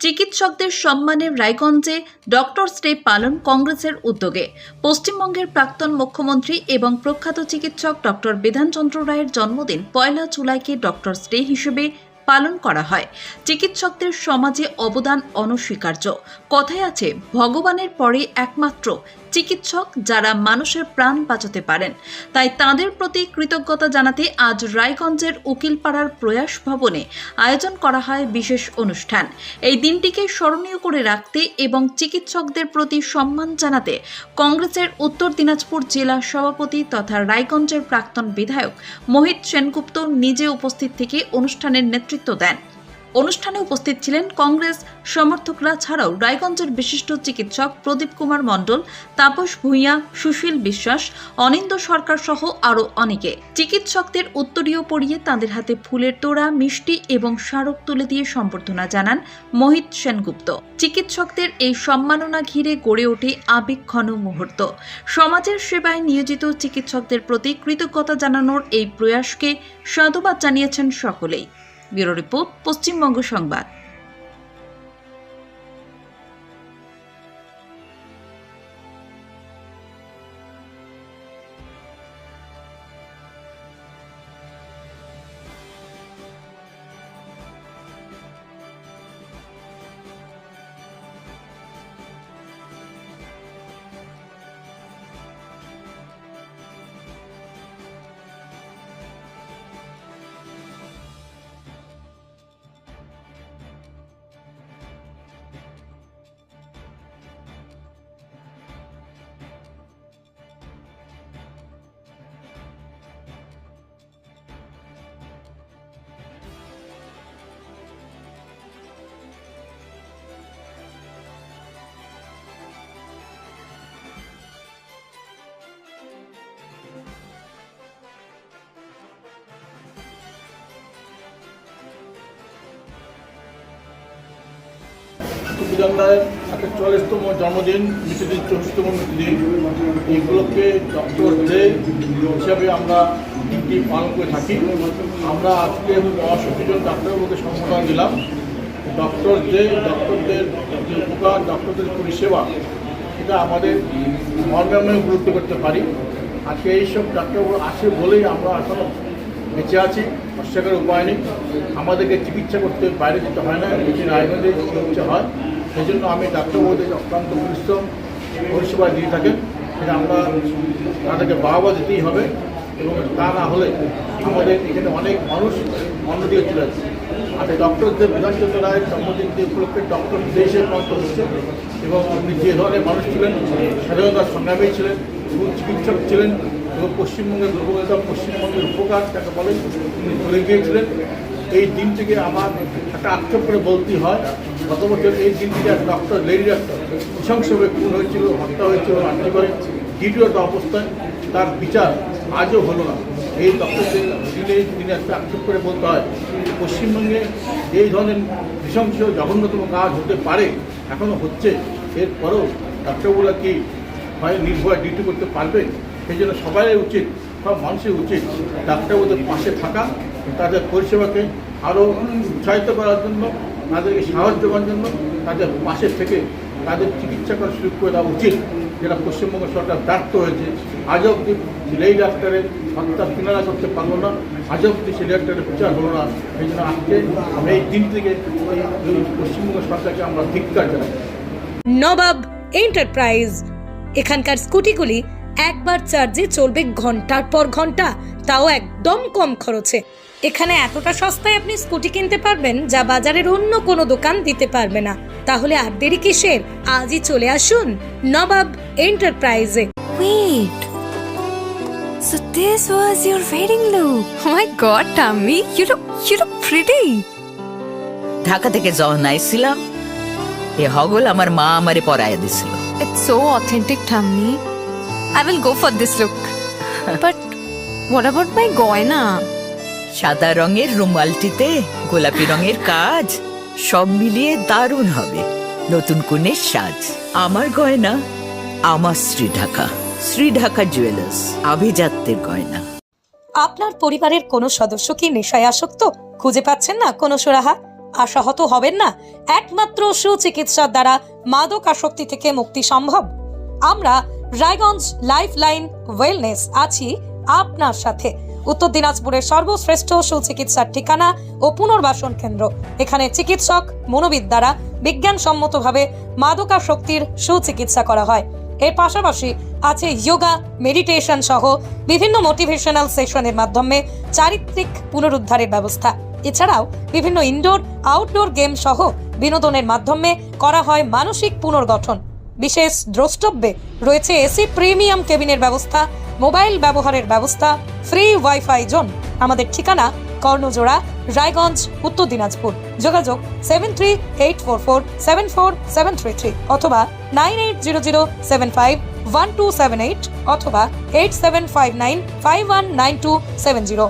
চিকিৎসকদের সম্মানে রায়গঞ্জে ডক্টরস ডে পালন কংগ্রেসের উদ্যোগে পশ্চিমবঙ্গের প্রাক্তন মুখ্যমন্ত্রী এবং প্রখ্যাত চিকিৎসক ডক্টর বিধানচন্দ্র রায়ের জন্মদিন পয়লা জুলাইকে ডক্টরস ডে হিসেবে পালন করা হয়। চিকিৎসকদের সমাজে অবদান অনস্বীকার্য। কথায় আছে, ভগবানের পরে একমাত্র চিকিৎসক যারা মানুষের প্রাণ বাঁচাতে পারেন। তাই তাদের প্রতি কৃতজ্ঞতা জানাতে আজ রায়গঞ্জের উকিলপাড়ার প্রয়াস ভবনে আয়োজন করা হয় বিশেষ অনুষ্ঠান। এই দিনটিকে স্মরণীয় করে রাখতে এবং চিকিৎসকদের প্রতি সম্মান জানাতে কংগ্রেসের উত্তর দিনাজপুর জেলা সভাপতি তথা রায়গঞ্জের প্রাক্তন বিধায়ক মোহিত সেনগুপ্ত নিজে উপস্থিত থেকে অনুষ্ঠানের নেতৃত্ব দেন। অনুষ্ঠানে উপস্থিত ছিলেন কংগ্রেস সমর্থকরা ছাড়াও রায়গঞ্জের বিশিষ্ট চিকিৎসক প্রদীপ কুমার মণ্ডল, তাপস ভূঁইয়া, সুশীল বিশ্বাস অনিন্দ সরকার সহ আরও অনেকে। চিকিৎসকদের উত্তরীয় পড়িয়ে তাদের হাতে ফুলের তোড়া, মিষ্টি এবং স্মারক তুলে দিয়ে সম্বর্ধনা জানান মোহিত সেনগুপ্ত। চিকিৎসকদের এই সম্মাননা ঘিরে গড়ে ওঠে আবেগঘন মুহূর্ত। সমাজের সেবায় নিয়োজিত চিকিৎসকদের প্রতি কৃতজ্ঞতা জানানোর এই প্রয়াসকে সাধুবাদ জানিয়েছেন সকলেই। ব্যুরো রিপোর্ট পশ্চিমবঙ্গ সংবাদ। রায়ের একটা চল্লিশতম জন্মদিন মৃত্যুদিন চব্বিশতম মৃত্যুদিন এইগুলোকে ডক্টর ডে হিসাবে আমরা দিনটি পালন করে থাকি। আমরা আজকে পঁয়ষট্টি জন ডাক্তারবাবুকে সম্বোধনা দিলাম। ডক্টর ডে ডক্টরদের যে উপকার, ডক্টরদের পরিষেবা এটা আমাদের মর্মে গুরুত্ব করতে পারি। আজকে এইসব ডাক্তারবাবু আছে বলেই আমরা এখনও বেঁচে আছি, অস্বীকার উপায় নেই। আমাদেরকে চিকিৎসা করতে বাইরে যেতে হয় না, এটি রায়গঞ্জে চিকিৎসা হয়। সেই জন্য আমি ডাক্তারবাবুদের অক্লান্ত পরিশ্রম, পরিষেবা দিয়ে থাকেন। সেটা আমরা তাদেরকে বাহবা দিতেই হবে এবং তা না হলে আমাদের এখানে অনেক মানুষ অন্য দিকে চলে যাচ্ছে। আর ডক্টরদের বিধানচন্দ্র রায়ের জন্মদিন যে উপলক্ষে ডক্টর দেশে প্রান্ত হচ্ছে এবং উনি যে ধরনের মানুষ ছিলেন স্বাধীনতার সংগ্রামী ছিলেন চিকিৎসক ছিলেন এবং পশ্চিমবঙ্গের দুর্গতা পশ্চিমবঙ্গের উপকার যাকে বলেন উনি করে গিয়েছিলেন। এই দিনটিকে আমার একটা আক্ষেপ করে বলতেই হয়। গত বছর এই দিনটিকে এক ডক্টর লেডি ডক্টর নৃশংসভাবে খুন হয়েছিল, হত্যা হয়েছিল করে। দ্বিতীয়ত অবস্থায় তার বিচার আজও হলো না। এই ডক্টরদের দিনে দিনে একটা আক্ষেপ করে বলতে হয়, পশ্চিমবঙ্গে এই ধরনের নৃশংস, জঘন্যতম কাজ হতে পারে এখনও হচ্ছে, এরপরেও ডাক্তারগুলো কি হয় নির্ভয় ডিউটি করতে পারবে সেই জন্য সবাই উচিত, সব মানুষের উচিত ডাক্তারবাবুদের পাশে থাকা তাদের পরিষেবাকে আরও উৎসাহিত করার জন্য তাদেরকে সাহায্য করার জন্য তাদের পাশে থেকে তাদের চিকিৎসা করার সুযোগ করে দেওয়া উচিত। যেটা পশ্চিমবঙ্গ সরকার ব্যর্থ হয়েছে। আজ অব্দি এই ডাক্তারের হত্যা কিনারা করতে পারল না। আজ অব্দি সেই ডাক্তারের বিচার হলো না। সেই জন্য আজকে আমরা এই দিন থেকে এই এই পশ্চিমবঙ্গ সরকারকে আমরা ধিক্কার জানাই। নবাব এন্টারপ্রাইজ। এখানকার স্কুটিগুলি একবার চার্জে চলবে ঘণ্টার পর ঘণ্টা, তাও একদম কম খরচে। এখানে এতটা সস্তায় আপনি স্কুটি কিনতে পারবেন যা বাজারের অন্য কোনো দোকান দিতে পারবে না তাহলে আর দেরি কিসের আজই চলে আসুন নবাব এন্টারপ্রাইজে Wait. So this was your wedding look. Oh my god, Tammy, you look you look pretty. Dhaka থেকে যখন আইছিলাম এ হগল আমার মা আমারে পরাইয়া দিছিল It's so authentic, Tammy. I will go for this look. but what about my goina? সাদা রঙের রুমালটিতে, গোলাপি রঙের কাজ, সব মিলিয়ে দারুণ হবে। নতুন কনের সাজ, আমার গয়না, আমার শ্রী ঢাকা শ্রী ঢাকা জুয়েলার্স, আভিজাত্যের গয়না। আপনার পরিবারের কোনো সদস্য কি নেশায় আসক্ত? খুঁজে পাচ্ছেন না কোনো সুরাহা? আশাহত হবেন না? একমাত্র সুচিকিৎসার দ্বারা মাদক আসক্তি থেকে মুক্তি সম্ভব। আমরা রায়গঞ্জ লাইফ লাইন ওয়েলনেস আছি আপনার সাথে। উত্তর দিনাজপুরের সর্বশ্রেষ্ঠ সুচিকিৎসার ঠিকানা ও পুনর্বাসন কেন্দ্র। এখানে চিকিৎসক মনোবিদ দ্বারা বিজ্ঞানসম্মতভাবে মাদকাসক্তির সুচিকিৎসা করা হয়। এর পাশাপাশি আছে যোগা, মেডিটেশন সহ বিভিন্ন মোটিভেশনাল সেশনের মাধ্যমে চারিত্রিক পুনরুদ্ধারের ব্যবস্থা। এছাড়াও বিভিন্ন ইনডোর, আউটডোর গেম সহ বিনোদনের মাধ্যমে করা হয় মানসিক পুনর্গঠন। বিশেষ দ্রষ্টব্যে রয়েছে এসি প্রিমিয়াম কেবিনের ব্যবস্থা মোবাইল ব্যবহারের ব্যবস্থা ফ্রি ওয়াইফাই জোন, আমাদের ঠিকানা কর্ণজোড়া, রায়গঞ্জ, উত্তর দিনাজপুর। যোগাযোগ seven three eight four four seven four seven three three অথবা nine eight zero zero seven five one two seven eight অথবা eight seven five nine five one nine two seven zero